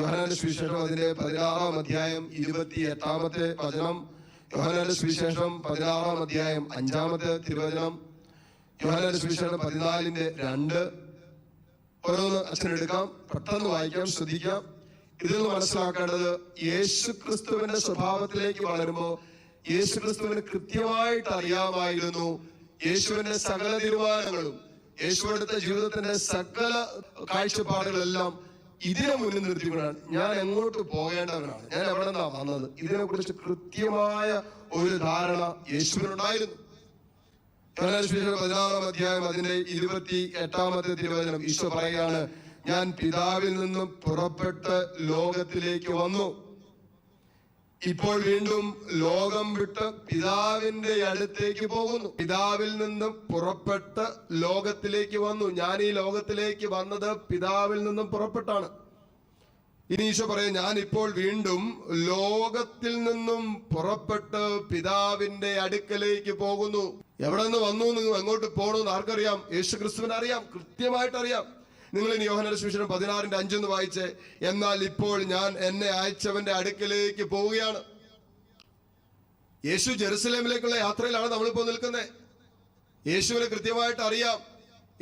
യോഹനാന്റെ സുവിശേഷം അതിന്റെ പതിനാറാം അധ്യായം ഇരുപത്തി എട്ടാമത്തെ വചനം. യോഹനാന്റെ സുവിശേഷം പതിനാറാം അധ്യായം അഞ്ചാമത്തെ തിരുവചനം. യോഹനാന്റെ സുവിശേഷം പതിനാലിന്റെ രണ്ട്. ഓരോന്ന് അച്ഛനെടുക്കാം പെട്ടെന്ന് വായിക്കാം ശ്രദ്ധിക്കാം. ഇതിൽ നിന്ന് മനസ്സിലാക്കേണ്ടത് യേശു ക്രിസ്തുവിന്റെ സ്വഭാവത്തിലേക്ക് വളരുമ്പോ യേശു ക്രിസ്തുവിന് കൃത്യമായിട്ട് അറിയാമായിരുന്നു യേശുവിന്റെ സകല തീരുമാനങ്ങളും. യേശുവിടുത്തെ ജീവിതത്തിന്റെ സകല കാഴ്ചപ്പാടുകളെല്ലാം ഇതിനെ മുന്നിൽ നിർത്തിക്കൊണ്ടാണ് ഞാൻ എങ്ങോട്ട് പോകേണ്ടവനാണ്? ഞാൻ എവിടെ നിന്നാ വന്നത്? ഇതിനെ കുറിച്ച് കൃത്യമായ ഒരു ധാരണ യേശുവിനുണ്ടായിരുന്നു. പതിനാറാം അധ്യായം അതിന്റെ ഇരുപത്തി എട്ടാമത്തെ തിരുവചനം ഈശോ പറയുകയാണ് ഞാൻ പിതാവിൽ നിന്നും പുറപ്പെട്ട് ലോകത്തിലേക്ക് വന്നു. ഇപ്പോൾ വീണ്ടും ലോകം വിട്ട് പിതാവിന്റെ അടുത്തേക്ക് പോകുന്നു. പിതാവിൽ നിന്നും പുറപ്പെട്ട് ലോകത്തിലേക്ക് വന്നു. ഞാൻ ഈ ലോകത്തിലേക്ക് വന്നത് പിതാവിൽ നിന്നും പുറപ്പെട്ടാണ്. ഇനി ഈശോ പറയും ഞാൻ ഇപ്പോൾ വീണ്ടും ലോകത്തിൽ നിന്നും പുറപ്പെട്ട് പിതാവിന്റെ അടുക്കലേക്ക് പോകുന്നു. എവിടെ നിന്ന് വന്നു എങ്ങോട്ട് പോകണമെന്ന് ആർക്കറിയാം? യേശു കൃത്യമായിട്ട് അറിയാം നിങ്ങൾ ഇനി യോഹനയുടെ സുവിശേഷം പതിനാറിന്റെ അഞ്ചെന്ന് വായിച്ച് എന്നാൽ ഇപ്പോൾ ഞാൻ എന്നെ അയച്ചവന്റെ അടുക്കലേക്ക് പോവുകയാണ്. യേശു ജെറുസലേമിലേക്കുള്ള യാത്രയിലാണ് നമ്മളിപ്പോ നിൽക്കുന്നത്. യേശുവിന് കൃത്യമായിട്ട് അറിയാം.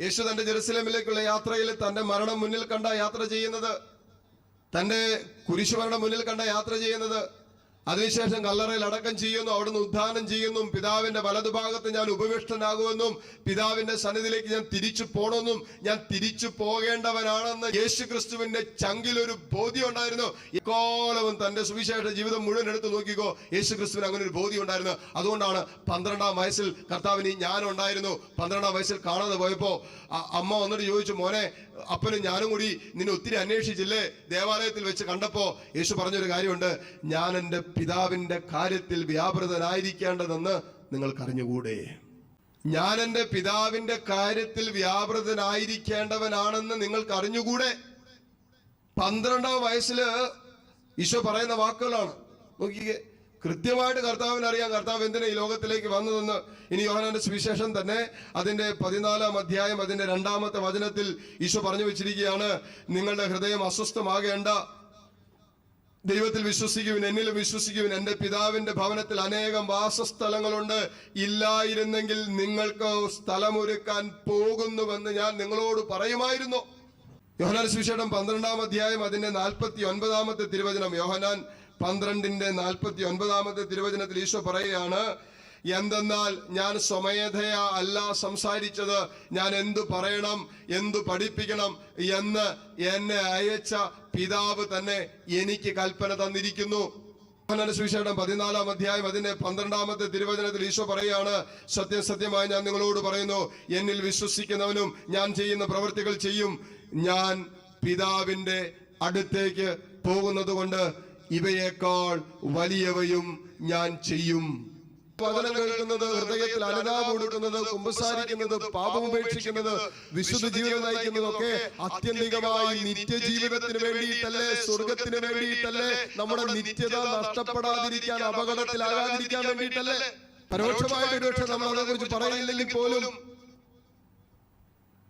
യേശു തന്റെ ജെറുസലേമിലേക്കുള്ള യാത്രയിൽ തന്റെ മരണം മുന്നിൽ കണ്ട യാത്ര ചെയ്യുന്നത് തന്റെ കുരിശുമരണം മുന്നിൽ കണ്ട യാത്ര ചെയ്യുന്നത് അതിനുശേഷം കല്ലറയിൽ അടക്കം ചെയ്യുന്നു അവിടുന്ന് ഉദ്ധാനം ചെയ്യുന്നു. പിതാവിന്റെ വലതുഭാഗത്ത് ഞാൻ ഉപവിഷ്ടനാകുമെന്നും പിതാവിന്റെ സന്നിധിയിലേക്ക് ഞാൻ തിരിച്ചു പോണമെന്നും ഞാൻ തിരിച്ചു പോകേണ്ടവനാണെന്ന് യേശു ക്രിസ്തുവിന്റെ ചങ്കിൽ ഒരു ബോധ്യം ഉണ്ടായിരുന്നു ഇക്കോലവും തന്റെ സുവിശേഷ ജീവിതം മുഴുവൻ എടുത്തു നോക്കിക്കോ യേശു ക്രിസ്തുവിന് അങ്ങനെ ഒരു ബോധ്യം ഉണ്ടായിരുന്നു അതുകൊണ്ടാണ് പന്ത്രണ്ടാം വയസ്സിൽ കർത്താവിന് ഞാൻ ഉണ്ടായിരുന്നു പന്ത്രണ്ടാം വയസ്സിൽ കാണാതെ പോയപ്പോ അമ്മ വന്നിട്ട് ചോദിച്ചു മോനെ അപ്പനും ഞാനും കൂടി നിന്നെ ഒത്തിരി അന്വേഷിച്ചില്ലേ? ദേവാലയത്തിൽ വെച്ച് കണ്ടപ്പോ യേശു പറഞ്ഞൊരു കാര്യമുണ്ട്. ഞാൻ എന്റെ പിതാവിന്റെ കാര്യത്തിൽ വ്യാപൃതനായിരിക്കേണ്ടതെന്ന് നിങ്ങൾക്കറിഞ്ഞുകൂടെ? ഞാൻ എന്റെ പിതാവിന്റെ കാര്യത്തിൽ വ്യാപൃതനായിരിക്കേണ്ടവനാണെന്ന് നിങ്ങൾക്ക് അറിഞ്ഞുകൂടെ പന്ത്രണ്ടാം വയസ്സിൽ ഈശോ പറയുന്ന വാക്കുകളാണ്. നോക്കിക്കേ കൃത്യമായിട്ട് കർത്താവിന് അറിയാം. കർത്താവ് എന്തിനാ ഈ ലോകത്തിലേക്ക് വന്നതെന്ന് ഇനി യോഹനാന്റെ സുവിശേഷം തന്നെ അതിന്റെ പതിനാലാം അധ്യായം അതിന്റെ രണ്ടാമത്തെ വചനത്തിൽ ഈശോ പറഞ്ഞു വെച്ചിരിക്കുകയാണ് നിങ്ങളുടെ ഹൃദയം അസ്വസ്ഥമാകേണ്ട ദൈവത്തിൽ വിശ്വസിക്കുവിൻ എന്നിൽ വിശ്വസിക്കുവിൻ. എന്റെ പിതാവിന്റെ ഭവനത്തിൽ അനേകം വാസസ്ഥലങ്ങളുണ്ട്. ഇല്ലായിരുന്നെങ്കിൽ നിങ്ങൾക്ക് സ്ഥലമൊരുക്കാൻ പോകുന്നുവെന്ന് ഞാൻ നിങ്ങളോട് പറയുമായിരുന്നു. യോഹനാൻ സുവിശേഷം പന്ത്രണ്ടാം അധ്യായം അതിന്റെ നാൽപ്പത്തി ഒൻപതാമത്തെ തിരുവചനം. യോഹനാൻ പന്ത്രണ്ടിന്റെ നാൽപ്പത്തി ഒൻപതാമത്തെ തിരുവചനത്തിൽ ഈശോ പറയുകയാണ് എന്തെന്നാൽ ഞാൻ സ്വമേധയാ അല്ല സംസാരിച്ചത് ഞാൻ എന്തു പറയണം എന്തു പഠിപ്പിക്കണം എന്ന് എന്നെ അയച്ച പിതാവ് തന്നെ എനിക്ക് കൽപ്പന തന്നിരിക്കുന്നു. സുവിശേഷം പതിനാലാം അധ്യായം അതിന്റെ പന്ത്രണ്ടാമത്തെ തിരുവചനത്തിൽ ഈശോ പറയുകയാണ് സത്യം സത്യമായി ഞാൻ നിങ്ങളോട് പറയുന്നു എന്നിൽ വിശ്വസിക്കുന്നവനും ഞാൻ ചെയ്യുന്ന പ്രവൃത്തികൾ ചെയ്യും. ഞാൻ പിതാവിന്റെ അടുത്തേക്ക് പോകുന്നത് കൊണ്ട് ഇവയേക്കാൾ വലിയവയും ഞാൻ ചെയ്യും. വചനം കേൾക്കുന്നത് ഹൃദയത്തിൽ അനുതാപം കൊടുക്കുന്നത് കുമ്പസാരിക്കുന്നത് പാപം ഉപേക്ഷിക്കുന്നത് വിശുദ്ധ ജീവിതം നയിക്കുന്നതൊക്കെ അത്യന്തികമായി നിത്യജീവിതത്തിന് വേണ്ടിയിട്ടല്ലേ സ്വർഗത്തിന് വേണ്ടിയിട്ടല്ലേ നമ്മുടെ നിത്യത നഷ്ടപ്പെടാതിരിക്കാൻ അപകടത്തിലാകാതിരിക്കാൻ വേണ്ടിയിട്ടല്ലേ? പരോക്ഷമായിട്ട് ഒരുപക്ഷെ നമ്മൾ അതേക്കുറിച്ച് പറയുന്നില്ലെങ്കിൽ പോലും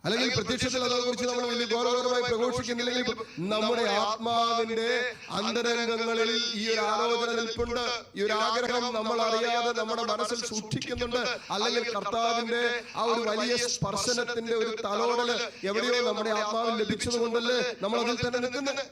അല്ലെങ്കിൽ പ്രത്യക്ഷത്തിൽ അതേക്കുറിച്ച് നമ്മൾ വലിയ ഗൗരവമായി പ്രഘോഷിക്കുന്നില്ലെങ്കിൽ നമ്മുടെ ആത്മാവിന്റെ അന്തരംഗങ്ങളിൽ ഈ ഒരു ആലോചന നിൽപ്പുണ്ട് ഈ ഒരു ആഗ്രഹം നമ്മൾ അറിയാതെ നമ്മുടെ മനസ്സിൽ സൂക്ഷിക്കുന്നുണ്ട്. അല്ലെങ്കിൽ കർത്താവിന്റെ ആ ഒരു വലിയ സ്പർശനത്തിന്റെ ഒരു തലോടൽ എവിടെയോ നമ്മുടെ ആത്മാവിൽ ലഭിച്ചതുകൊണ്ടല്ലേ നമ്മൾ അതിൽ തന്നെ നിൽക്കുന്നത്